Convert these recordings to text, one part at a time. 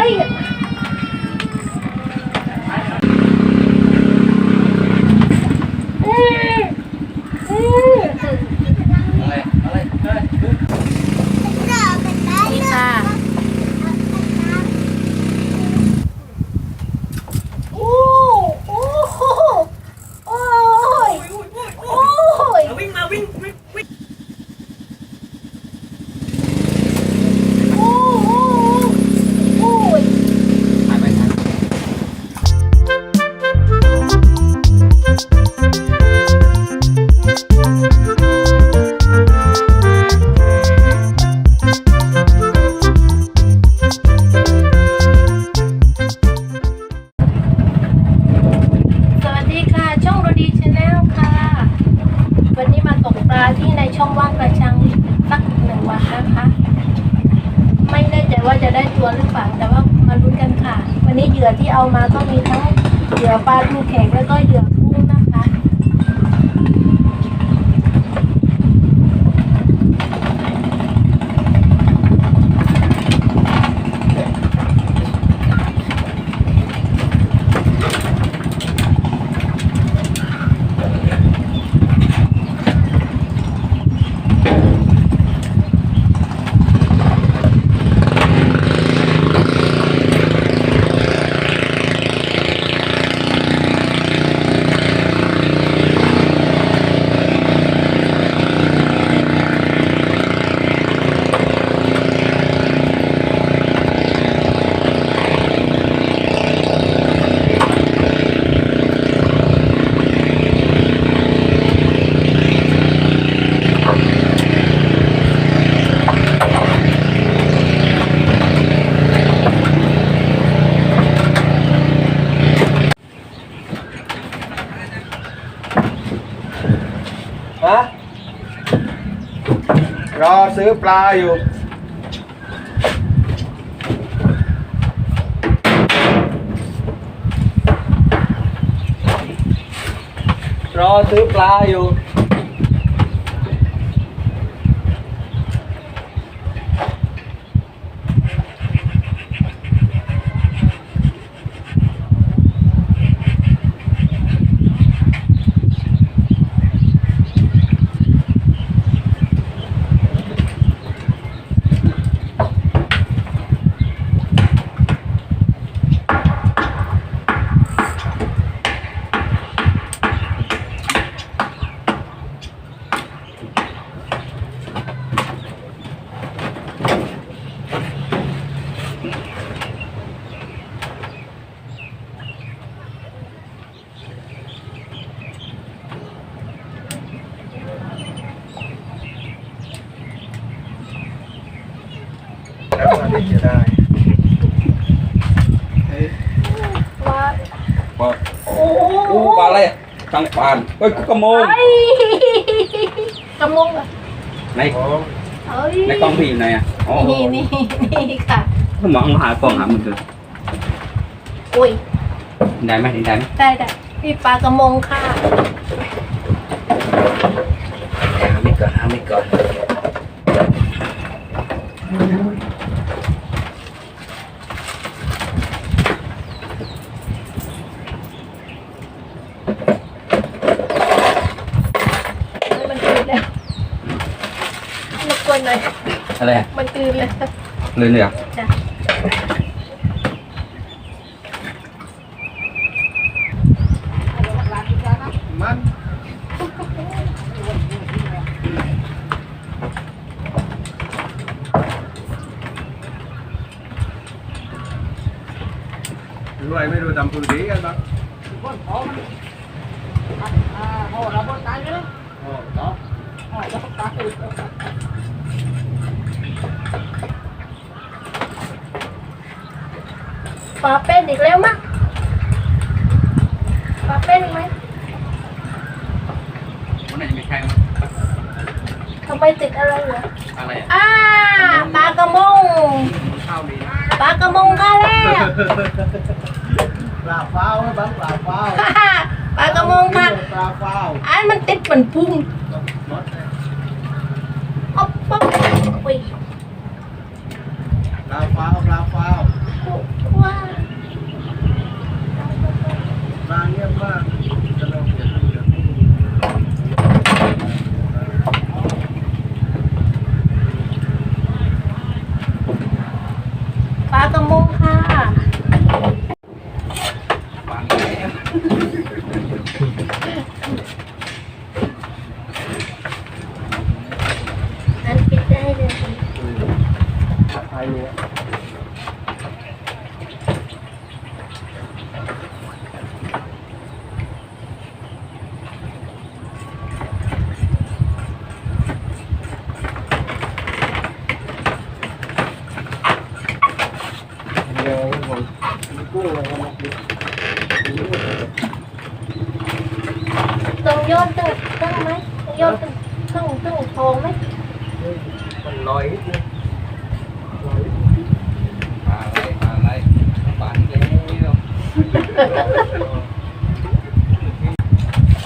อ้ ซื้อปลาอยู่รอซื้อปลาอยู่ แล้วมาที่จะได้ ว่า ปลา โอ้ปลาอะไรอะทางปานเฮ้ยกระโมงไอ้กระมงอะในเอ้ยในกล้องพี่อยู่ไหนอะอ๋อนี่นี่นี่ค่ะมองหากล้องหามันเถอะอุ้ยได้ไหมได้ไหมได้ได้พี่ปลากระมงค่ะหาไม่ก่อนหาไม่ก่อน เฮ้ยมันตื่นแล้วรบกวน หน่อยอะไรอะมันตื่นแล้วเลยเนี่ยเหรอจ้ะ มันรวยไม่รู้ทำพื้นที่กันบ้างโอ้ต่อ ปลาเป็นอีกแล้วมั้งปลาเป็นอีกไหมวันไหนจะมีใครมั้ยทำไมติดอะไรเหรออะไรอะอ่าปลากระมงข้าวดีนะปลากระมงค่ะแล้วปลาเฝ้าให้บ้างปลาเฝ้าฮ่าปลากระมงค่ะปลาเฝ้าอันมันติดเหมือนพุ่งรถเลยอ๊อบป๊อบอุ้ยปลาเฝ้าปลาเฝ้า บางเรื่องมาก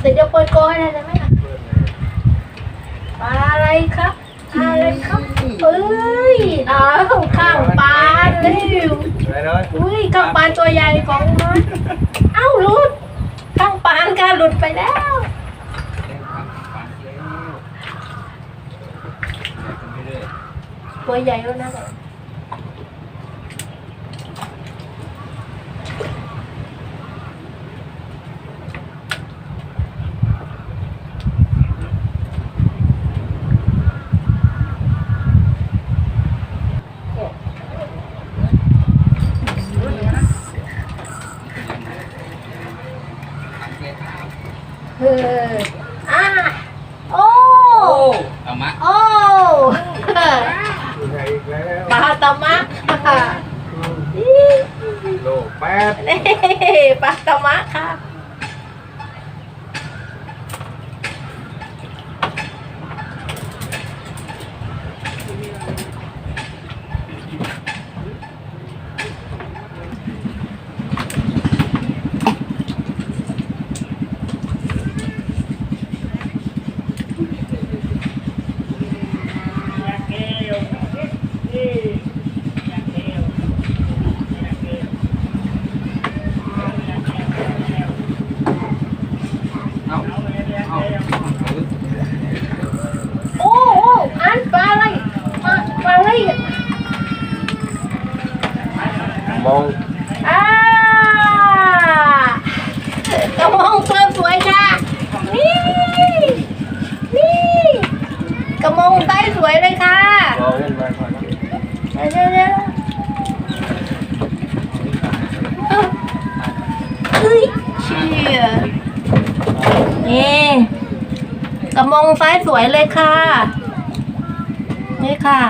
เดี๋ยวจะเปิดโกให้ได้ไหมล่ะปลาอะไรครับปลาอะไรครับเอ้ยอ้าวข้างปลาเลยไปเลยอุ้ยข้างปลาตัวใหญ่ของมันเอ้าหลุดข้างปลาการหลุดไปแล้วปานแล้วไม่ได้ตัวใหญ่แล้วนะ เอออะโอ้ โอ้เอามา โอ้ อยู่ไหนอีกแล้ว ปลาตะมะ โลแปด นี่ ปลาตะมะค่ะ เอาเอา โอ้โอ้อันปลาอะไรปลาปลาอะไร มอง อ่ากระมองตัวสวยค่ะ นี่ นี่กระมองไต้สวยเลยค่ะ มองเล่นมาก่อนนะ เดี๋ยวเดี๋ยวเฮ้ยเชี่ยนี่กระมงไฟสวยเลยค่ะ นี่ค่ะ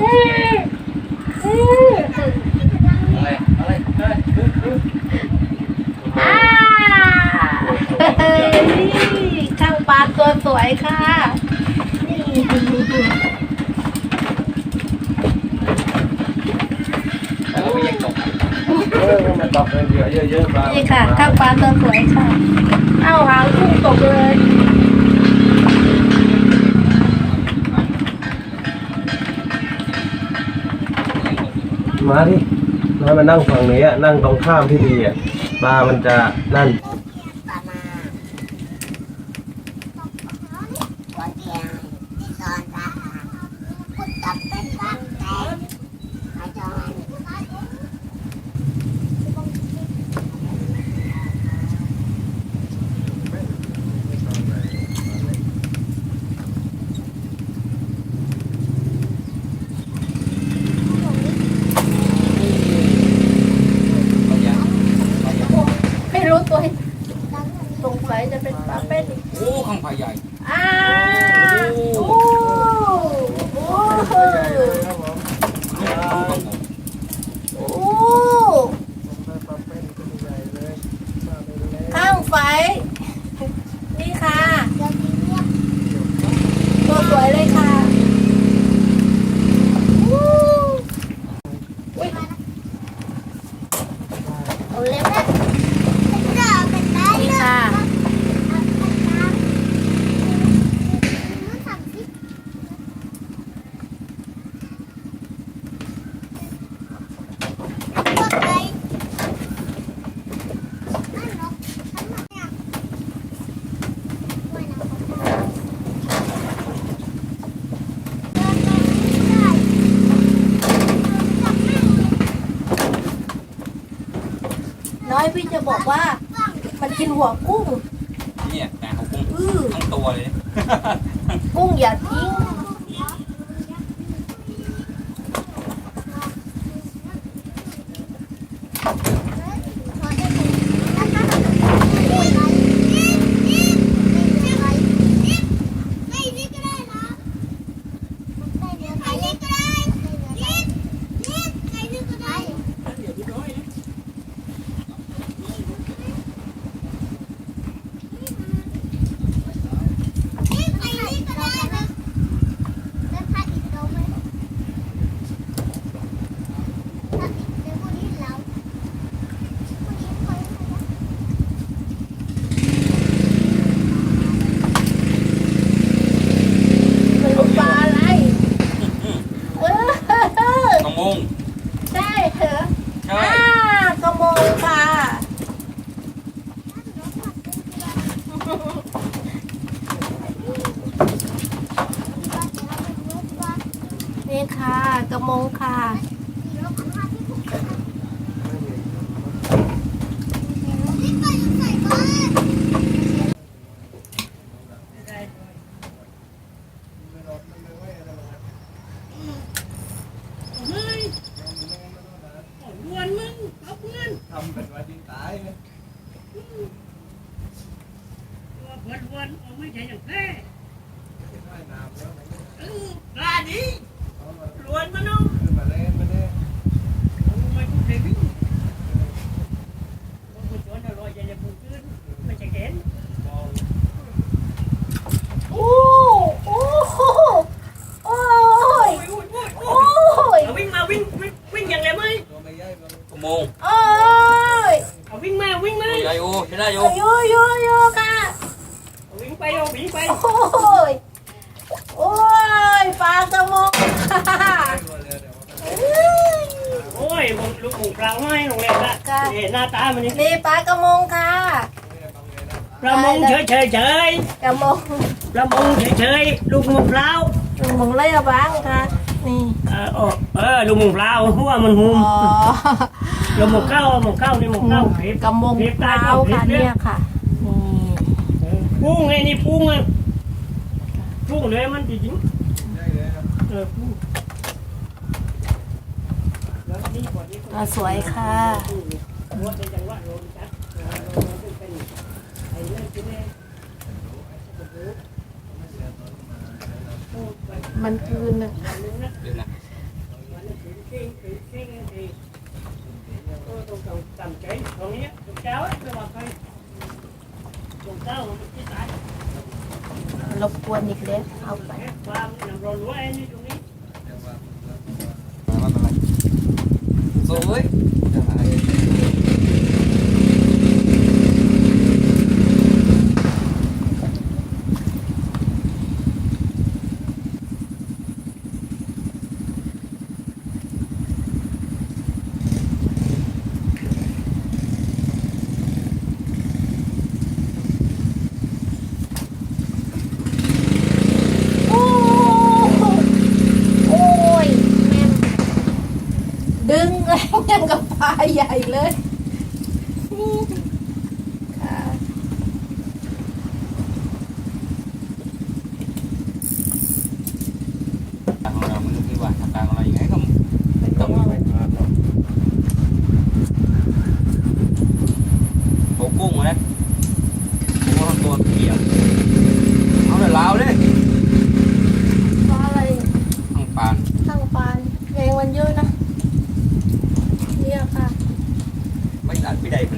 อืมอืม อะไรอะไรอะไร อ่าเฮ้ยช่างปลา ตัวสวยค่ะนี่แล้วก็ยังตกเออมาตอกเลยเดี๋ยวเยอะๆปลานี่ค่ะช่างปลาตัวสวยค่ะ เอ้าหางกุ้งตกเลยมาที่มามานั่งฝั่งนี้อะนั่งตรงข้ามที่ดีอะปลามันจะนั่น Hãy subscribe cho kênh Ghiền Mì Gõ Để không bỏ lỡ ใหญ่ อ่าโอ้โห ใหญ่เลยครับผม โอ้ ได้ปลาเป็นตัวใหญ่เลยปลาเป็นเล็ก ข้างไฟ นี่ค่ะตัวสวยเลยค่ะวู้อุ๊ยเอาเล็บนะนี่ค่ะ น้อย พี่จะบอกว่า มันกินหัวกุ้งเนี่ยแต่เขากุ้งอือทั้งตัวเลย กุ้งอย่าทิ้ง มันรู้ปลาอะไร เออ กระมง ใช่เหรอ ใช่ อ่ากระมงค่ะ นี่ค่ะกระมงค่ะ ทำเป็นวันที่ตายเลย วันวันๆเอาไม่ใช่อย่างแท้ ว่ายน้ำแล้ว เออปลาดี เอามา ลวนมาเนาะ ขึ้นมาเล่นมาเล่น โอ้ไม่พูดเลยวิ่งคนผู้ชวนอร่อยอย่าอย่าพูดขึ้นไม่ใช่เห็น มอง โอ้โอ้โหโอ้ย โอ้ยโอ้ยโอ้ โอ้ ย ย เอาวิ่งมาวิ่งวิ่งวิ่งอย่างไรไหม ตัวไม่ให ญ่มันกระมงโอ้ยเอาวิ่งมาวิ่งมาตัวใหญ่โอ้ใช่ได้อยู่โยโยโยค่ะเอาวิ่งไปเอาวิ่งไปโอ้ยโอ้ยปลากระมงค่ะตัวเรือเดี๋ยวเอ้ยโอ้ยผมลูกหมูปลาไม้โรงเรียนละค่ะนี่หน้าตามันนี่นี่ปลากระมงค่ะเนี่ยบางเลยนะปลามงเฉยเฉยเฉยกระมงปลามงเฉยเฉยลูกหมูปลากระมงเลยอะบ้างค่ะนี่ เออเออเออลูกหมูปลาหัวมันหุมอ๋อลูกหมูเก้าหมูเก้านี่หมูเก้าเผ็ดกระมงเปล่าค่ะเนี่ยค่ะนี่ปุ้งไงนี่ปุ้งอะปุ้งเลยมันจริงใหญ่เลยครับๆเออปุ้งแล้วนี่ก่อนนี่ก็สวยค่ะว่าเป็นจังหวะโรนจัดเป็นไอ้เรื่องที่แม่มันคืนน่ะ นึงถึงเก่งถึงเก่งไอ้ก็ต้องต้องจำใจตรงนี้ตรงเจ้าไม่ว่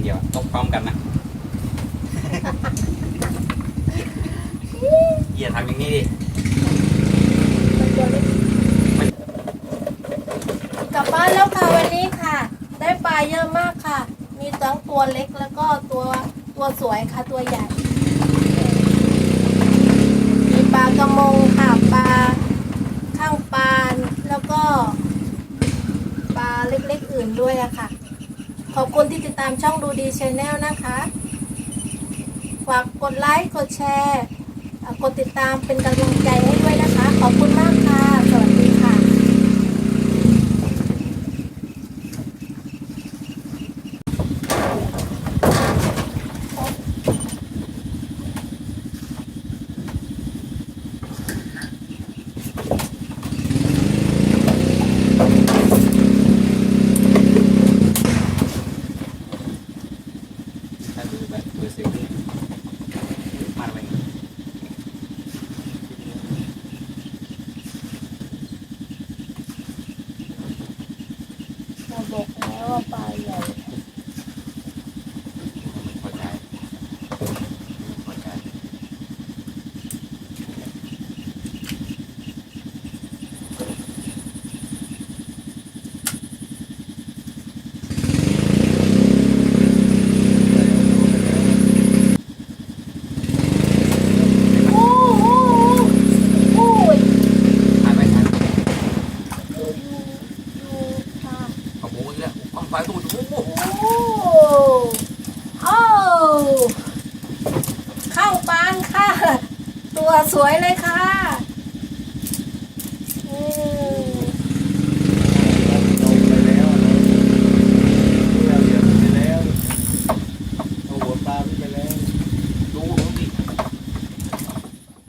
ียวตกพร้อมกันนะอย่าทำอย่างนี้ดิกลับบ้านแล้วค่ะวันนี้ค่ะ ได้ปลาเยอะมากค่ะ มีทั้งตัวเล็กแล้วก็ตัวตัวสวยค่ะตัวใหญ่ มีปลากระมงค่ะปลาข้างปานแล้วก็ ปลาเล็กๆอื่นด้วยอะค่ะ ขอบคุณที่ติดตามช่องดูดีชาแนลนะคะ ฝากกดไลค์ กดแชร์ กดติดตามเป็นกำลังใจให้ด้วยนะคะ ขอบคุณ